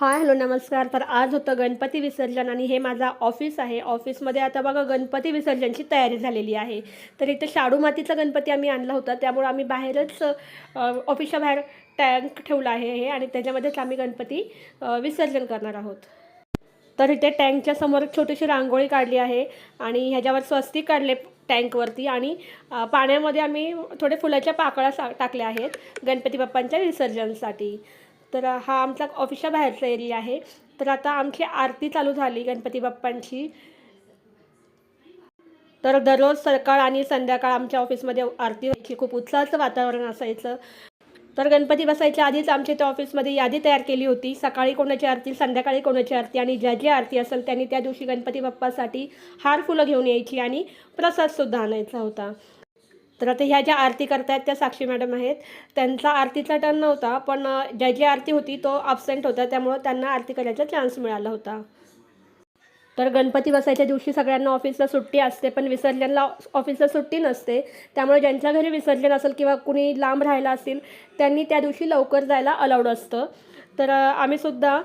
Hi hello नमस्कार. तर आज होतं गणपती विसर्जन आणि हे माझा ऑफिस आहे. ऑफिसमध्ये आता बघा गणपती विसर्जनची तयारी झालेली आहे. तर इथे शाडू मातीचा गणपती आम्ही आणला होता. त्यामुळे आम्ही बाहेरच ऑफिसच्या बाहेर टँक ठेवला आहे हे आणि त्याच्यामध्येच आम्ही गणपती विसर्जन करणार आहोत. तर इथे टँकच्या समोर एक छोटीशी रांगोळी काढली आहे आणि ह्याच्यावर स्वस्तिक काढले टँकवरती आणि पाण्यामध्ये आम्ही थोडे फुलाच्या पाकळ्या सा टाकल्या आहेत गणपती बाप्पांच्या विसर्जनसाठी. तर हा आमचा ऑफिसच्या बाहेरचा एरिया आहे. तर आता आमची आरती चालू झाली गणपती बाप्पांची. तर दररोज सकाळ आणि संध्याकाळ आमच्या ऑफिसमध्ये आरती व्हायची. खूप उत्साहाचं वातावरण असायचं. तर गणपती बसायच्या आधीच आमच्या त्या ऑफिसमध्ये यादी तयार केली होती. सकाळी कोणाची आरती संध्याकाळी कोणाची आरती आणि ज्या जी आरती असेल त्यांनी त्या दिवशी गणपती बाप्पासाठी हार फुलं घेऊन यायची आणि प्रसादसुद्धा आणायचा होता. तर आता ह्या ज्या आरती करतायत त्या साक्षी मॅडम आहेत. त्यांचा आरतीचा टर्न नव्हता पण ज्याची आरती होती तो अब्सेंट होता त्यामुळं त्यांना आरती करायचा चान्स मिळाला होता. तर गणपती बसायच्या दिवशी सगळ्यांना ऑफिसला सुट्टी असते पण विसर्जनला ऑफिसला सुट्टी नसते. त्यामुळे ज्यांच्या घरी विसर्जन असेल किंवा कुणी लांब राहिला असेल त्यांनी त्या दिवशी लवकर जायला अलाउड असतं. तर आम्हीसुद्धा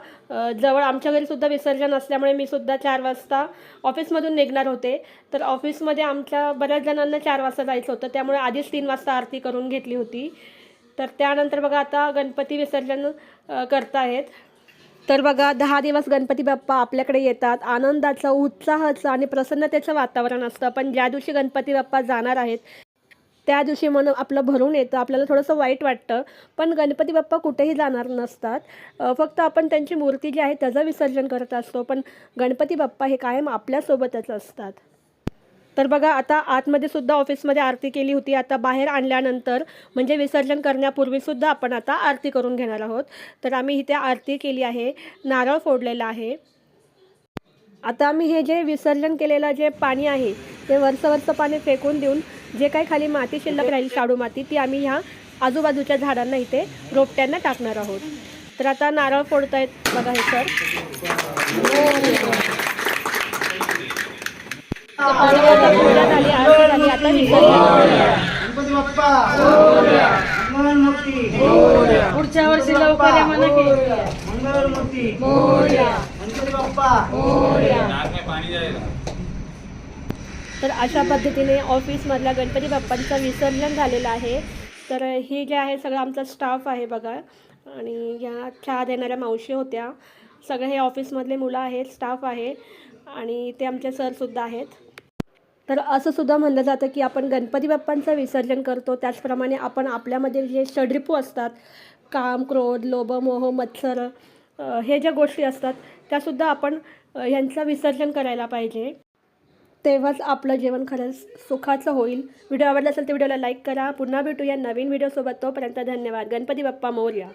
जवळ आमच्या घरीसुद्धा विसर्जन असल्यामुळे मी सुद्धा चार वाजता ऑफिसमधून निघणार होते. तर ऑफिसमध्ये आमच्या बऱ्याच जणांना चार वाजता जायचं होतं. त्यामुळे आधीच तीन वाजता आरती करून घेतली होती. तर त्यानंतर बघा आता गणपती विसर्जन करतायत तर बघा दहा दिवस गणपती बाप्पा आपल्याकडे येतात. आनंदाचं उत्साहाचं आणि प्रसन्नतेचं वातावरण असतं. पण ज्या दिवशी गणपती बाप्पा जाणार आहेत त्या दिवशी मन आपलं भरून येतं आपल्याला थोडंसं वाईट वाटतं. पण गणपती बाप्पा कुठेही जाणार नसतात. फक्त आपण त्यांची मूर्ती जी आहे त्याचं विसर्जन करत असतो. पण गणपती बाप्पा हे कायम आपल्यासोबतच असतात. तर बघा आता आतमध्ये सुद्धा ऑफिसमध्ये आरती केली होती. आता बाहेर आणल्यानंतर म्हणजे विसर्जन करण्यापूर्वीसुद्धा आपण आता आरती करून घेणार आहोत. तर आम्ही इथे आरती केली आहे. नारळ फोडलेला आहे. आता आम्ही हे जे विसर्जन केलेलं जे पाणी आहे ते वरचं वरचं पाणी फेकून देऊन जे काही खाली माती शिल्लक राहील शाडू माती ती आम्ही ह्या आजूबाजूच्या झाडांना इथे रोपट्यांना टाकणार आहोत. तर आता नारळ फोडतायत. बघा हे सर. पूजा झाली आरती झाली आता विसर्जन गणपती बाप्पा. मंगल मूर्ती पुढच्या वर्षी लवकर या म्हणा की मंगल मूर्ती गणपती बाप्पा तर अशा पद्धतीने ऑफिसमधल्या गणपती बाप्पांचं विसर्जन झालेलं आहे. तर ही जे आहे सगळं आमचा स्टाफ आहे बघा. आणि या चहा देणाऱ्या मावशी होत्या. सगळे हे ऑफिसमधले मुलं आहेत स्टाफ आहे. आणि ते आमचे सरसुद्धा आहेत. तर असं सुद्धा म्हणलं जातं की आपण गणपती बाप्पांचं विसर्जन करतो. त्याचप्रमाणे आपण आपल्यामध्ये जे षड्रिपू असतात काम क्रोध लोभ मोह मत्सर हे ज्या गोष्टी असतात त्यासुद्धा आपण यांचं विसर्जन करायला पाहिजे. तेव्हाच आपलं जेवण खरंच सुखाचं होईल. व्हिडिओ आवडला असेल तर व्हिडिओला लाईक करा. पुन्हा भेटूया नवीन व्हिडिओसोबत तोपर्यंत धन्यवाद. गणपती बाप्पा मौर्या.